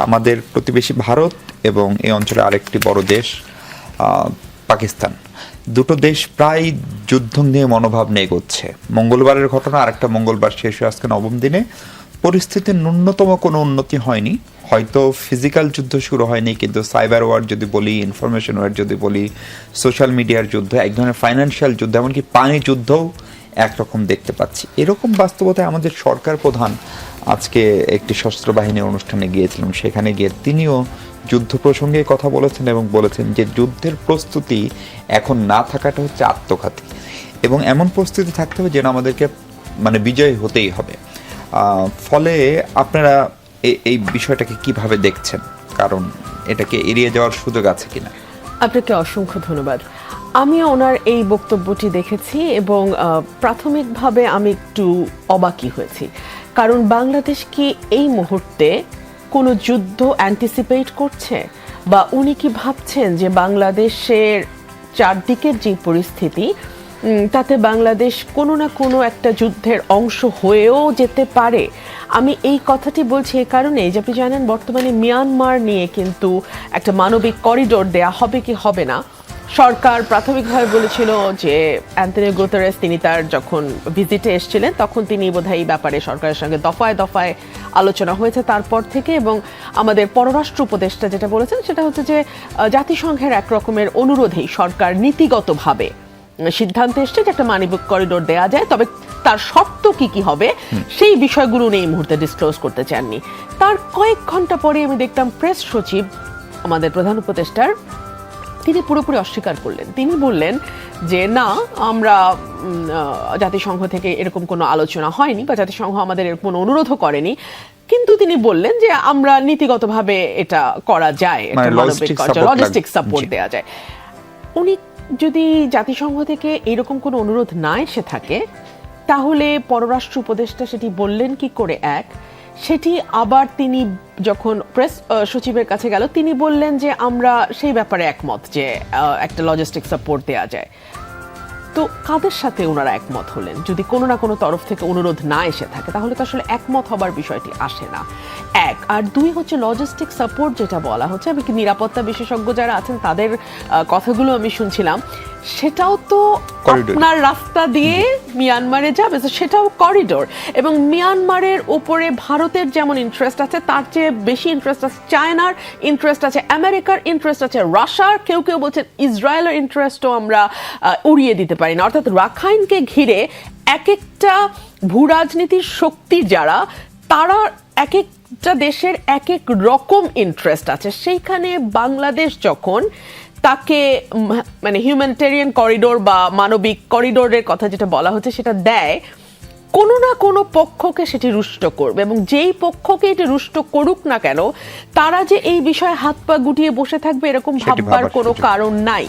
আমাদের প্রতিবেশী ভারত এবং এই অঞ্চলে আরেকটি বড় দেশ পাকিস্তান। দুটো দেশ প্রায় যুদ্ধ নিয়ে মনোভাব নিয়ে এগোচ্ছে। মঙ্গলবারের ঘটনা, আরেকটা মঙ্গলবার শেষ হয়ে আজকে নবম দিনে। পরিস্থিতির ন্যূনতম কোনো উন্নতি হয়নি। হয়তো ফিজিক্যাল যুদ্ধ শুরু হয়নি, কিন্তু সাইবার ওয়ার যদি বলি ইনফরমেশন ওয়ার যদি বলি সোশ্যাল মিডিয়ার যুদ্ধ, এক ধরনের ফাইন্যান্সিয়াল যুদ্ধ, এমনকি পানি যুদ্ধও একরকম দেখতে পাচ্ছি। এরকম বাস্তবতায় আমাদের সরকার প্রধান আজকে একটি সশস্ত্র বাহিনীর অনুষ্ঠানে গিয়েছিলেন। সেখানে গিয়ে তিনিও যুদ্ধ প্রসঙ্গে কথা বলেছেন এবং বলেছেন যে যুদ্ধের প্রস্তুতি এখন না থাকাটা হচ্ছে আত্মঘাতী। এবং এমন প্রস্তুতি থাকতে হবে যেন আমাদেরকে মানে বিজয় হতেই হবে। ফলে আপনারা এই বিষয়টাকে কীভাবে দেখছেন? কারণ এটাকে এড়িয়ে যাওয়ার সুযোগ আছে কিনা? আপনাকে অসংখ্য ধন্যবাদ। আমি ওনার এই বক্তব্যটি দেখেছি এবং প্রাথমিকভাবে আমি একটু অবাকি হয়েছি। কারণ বাংলাদেশ কি এই মুহূর্তে কোনো যুদ্ধ অ্যান্টিসিপেট করছে? বা উনি কি ভাবছেন যে বাংলাদেশের চারদিকের যে পরিস্থিতি তাতে বাংলাদেশ কোনো না কোনো একটা যুদ্ধের অংশ হয়েও যেতে পারে? আমি এই কথাটি বলছি এই কারণে যে আপনি জানেন বর্তমানে মিয়ানমার নিয়ে কিন্তু একটা মানবিক করিডোর দেয়া হবে কি হবে না। সরকার প্রাথমিকভাবে বলেছিল যে অ্যান্টনিও গুতেরেস তিনি তার যখন ভিজিটে এসেছিলেন তখন তিনি বোধহয় এই ব্যাপারে সরকারের সঙ্গে দফায় দফায় আলোচনা হয়েছে তারপর থেকে এবং আমাদের পররাষ্ট্র উপদেষ্টা যেটা বলেছেন সেটা হচ্ছে যে জাতিসংঘের এক রকমের অনুরোধেই সরকার নীতিগতভাবে সিদ্ধান্ত এসছে যে একটা মানবিক করিডোর দেওয়া যায় তবে তার শর্ত কি কি হবে সেই বিষয়গুলো উনি এই মুহূর্তে ডিসক্লোজ করতে চাননি। তার কয়েক ঘণ্টা পরে আমি দেখতাম প্রেস সচিব আমাদের প্রধান উপদেষ্টার তিনি পুরোপুরি অস্বীকার করলেন। তিনি বললেন যে না আমরা জাতিসংঘ থেকে এরকম কোনো আলোচনা হয়নি বা জাতিসংঘ আমাদের এরকম কোনো অনুরোধও করেনি। কিন্তু তিনি বললেন যে আমরা নীতিগতভাবে এটা করা যায়। লজিস্টিক সাপোর্ট দেওয়া যায়। উনি যদি জাতিসংঘ থেকে এরকম কোনো অনুরোধ না এসে থাকে তাহলে পররাষ্ট্র উপদেষ্টা সেটি বললেন কি করে এক সেটি আবার তিনি যখন প্রেস সচিবের কাছে গেল, তিনি বললেন যে আমরা সেই ব্যাপারে একমত যে একটা লজিস্টিক সাপোর্ট দেওয়া যায়। তো কাদের সাথে ওনারা একমত হলেন? যদি কোনো না কোনো তরফ থেকে অনুরোধ না এসে থাকে, তাহলে তো আসলে একমত হবার বিষয়টি আসে না। এক, আর দুই হচ্ছে লজিস্টিক সাপোর্ট যেটা বলা হচ্ছে, আমি কি নিরাপত্তা বিশেষজ্ঞ যারা আছেন, তাদের কথাগুলো আমি শুনছিলাম। সেটাও তো আপনার রাস্তা দিয়ে মিয়ানমারে যাবে তো সেটাও করিডোর এবং মিয়ানমারের উপরে ভারতের যেমন ইন্টারেস্ট আছে তার চেয়ে বেশি ইন্টারেস্ট আছে চায়নার ইন্টারেস্ট আছে আমেরিকার ইন্টারেস্ট আছে রাশিয়ার কেউ কেউ বলছেন ইসরায়েলের ইন্টারেস্টও আমরা উড়িয়ে দিতে পারি না। অর্থাৎ রাখাইনকে ঘিরে এক একটা ভূ রাজনীতির শক্তি যারা তারা এক একটা দেশের এক এক রকম ইন্টারেস্ট আছে। সেইখানে বাংলাদেশ যখন তাকে মানে হিউম্যানিটেরিয়ান করিডোর বা মানবিক করিডোরের কথা যেটা বলা হচ্ছে সেটা দেয় কোনো না কোনো পক্ষকে সেটি রুষ্ট করবে। এবং যেই পক্ষকে এটি রুষ্ট করুক না কেন তারা যে এই বিষয়ে হাত পা গুটিয়ে বসে থাকবে এরকম ভাববার কোনো কারণ নাই।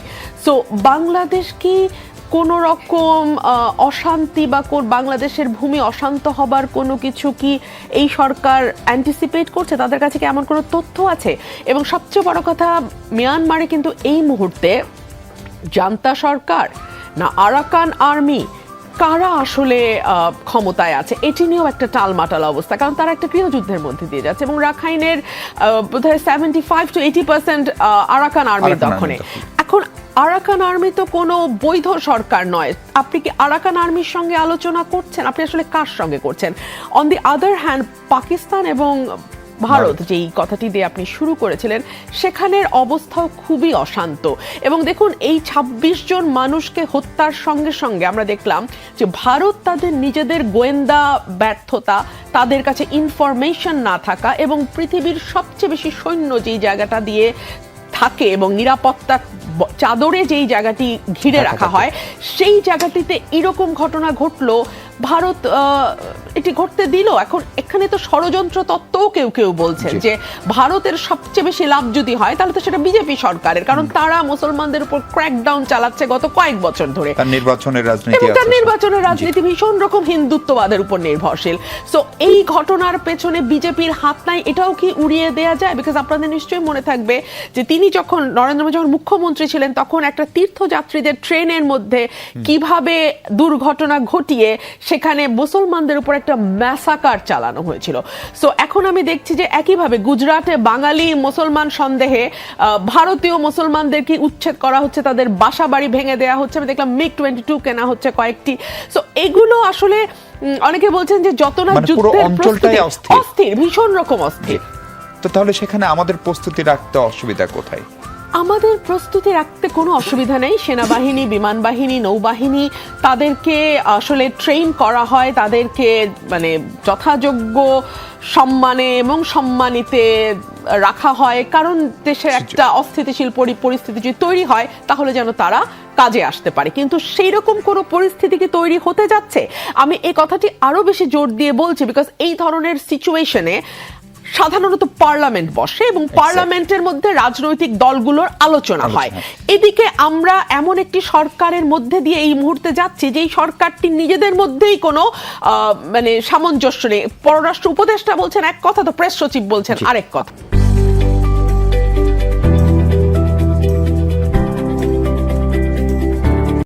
সো বাংলাদেশ কি কোনো রকম অশান্তি বা কোন বাংলাদেশের ভূমি অশান্ত হবার কোনো কিছু কি এই সরকার অ্যান্টিসিপেট করছে? তাদের কাছে কি এমন কোনো তথ্য আছে? এবং সবচেয়ে বড় কথা মিয়ানমারে কিন্তু এই মুহূর্তে জান্তা সরকার না আরাকান আর্মি কারা আসলে ক্ষমতায় আছে? এটি নিয়েও একটা টালমাটাল অবস্থা কারণ তারা একটা গৃহযুদ্ধের মধ্যে দিয়ে যাচ্ছে এবং রাখাইনের বোধ হয় seventy five to eighty percent Arakan আর্মির দখলে। আরাকান আর্মি তো কোনো বৈধ সরকার নয়। আপনি কি আরাকান আর্মির সঙ্গে আলোচনা করছেন? আপনি আসলে কার সঙ্গে করছেন? On the other hand Pakistan এবং ভারত যেই কথাটি দিয়ে আপনি শুরু করেছিলেন সেখানের অবস্থাও খুবই অশান্ত। এবং দেখুন এই ২৬ জন মানুষকে হত্যার সঙ্গে সঙ্গে আমরা দেখলাম যে ভারত তাদের নিজেদের গোয়েন্দা ব্যর্থতা তাদের কাছে ইনফরমেশন না থাকা এবং পৃথিবীর সবচেয়ে বেশি সৈন্য যেই জায়গাটা দিয়ে থাকে এবং নিরাপত্তা চাদরে যেই জায়গাটি ঘিরে রাখা হয় সেই জায়গাটিতে এরকম ঘটনা ঘটলো ভারত এটি ঘটতে দিল। এখন এখানে তো ষড়যন্ত্র তত্ত্বও কেউ কেউ বলছেন যে ভারতের সবচেয়ে বেশি লাভ যদি হয় তাহলে তো সেটা বিজেপি সরকারের। কারণ তারা মুসলমানদের উপর ক্র্যাকডাউন চালাচ্ছে গত কয়েক বছর ধরে। নির্বাচনের রাজনীতি তার নির্বাচনের রাজনীতি ভীষণ রকম হিন্দুত্ববাদের উপর নির্ভরশীল। সো এই ঘটনার পেছনে বিজেপির হাত নাই এটাও কি উড়িয়ে দেয়া যায়? বিকজ আপনাদের নিশ্চয়ই মনে থাকবে যে তিনি যখন নরেন্দ্র মোদী যখন মুখ্যমন্ত্রী ছিলেন তখন একটা তীর্থযাত্রীদের ট্রেনের মধ্যে কীভাবে দুর্ঘটনা ঘটিয়ে সেখানে মুসলমানদের উপর একটা ম্যাসাকার চালানো হয়েছিল। সো এখন আমি দেখছি যে একইভাবে গুজরাটে বাঙালি মুসলমান সন্দেহে ভারতীয় মুসলমানদেরকে উচ্ছেদ করা হচ্ছে তাদের বাসা বাড়ি ভেঙে দেওয়া হচ্ছে। আমি দেখলাম মিগ টোয়েন্টি টু কেনা হচ্ছে কয়েকটি। সো এগুলো আসলে অনেকে বলছেন যে যত না মানে যুদ্ধের প্রস্তুতি- অস্থির। অস্থির ভীষণ রকম অস্থির। তো তাহলে সেখানে আমাদের প্রস্তুতি রাখতে অসুবিধা কোথায়? আমাদের প্রস্তুতি রাখতে কোনো অসুবিধা নেই। সেনাবাহিনী বিমান বাহিনী নৌবাহিনী তাদেরকে আসলে ট্রেন করা হয় তাদেরকে মানে যথাযোগ্য সম্মানে এবং সম্মানিতে রাখা হয়। কারণ দেশে একটা অস্থিতিশীল পরি- পরিস্থিতি যদি তৈরি হয় তাহলে যেন তারা কাজে আসতে পারে। কিন্তু সেই রকম কোনো পরিস্থিতি কি তৈরি হতে যাচ্ছে? আমি এই কথাটি আরও বেশি জোর দিয়ে বলছি বিকজ এই ধরনের সিচুয়েশনে সাধারণত পার্লামেন্ট বসে এবং পার্লামেন্টের মধ্যে রাজনৈতিক দলগুলোর আলোচনা হয়। এদিকে আমরা এমন একটি সরকারের মধ্যে দিয়ে এই মুহূর্তে যাচ্ছি যেই সরকারটি নিজেদের মধ্যেই কোনো আহ, মানে সামঞ্জস্য নেই। পররাষ্ট্র উপদেষ্টা বলছেন এক কথা তো প্রেস সচিব বলছেন আরেক কথা।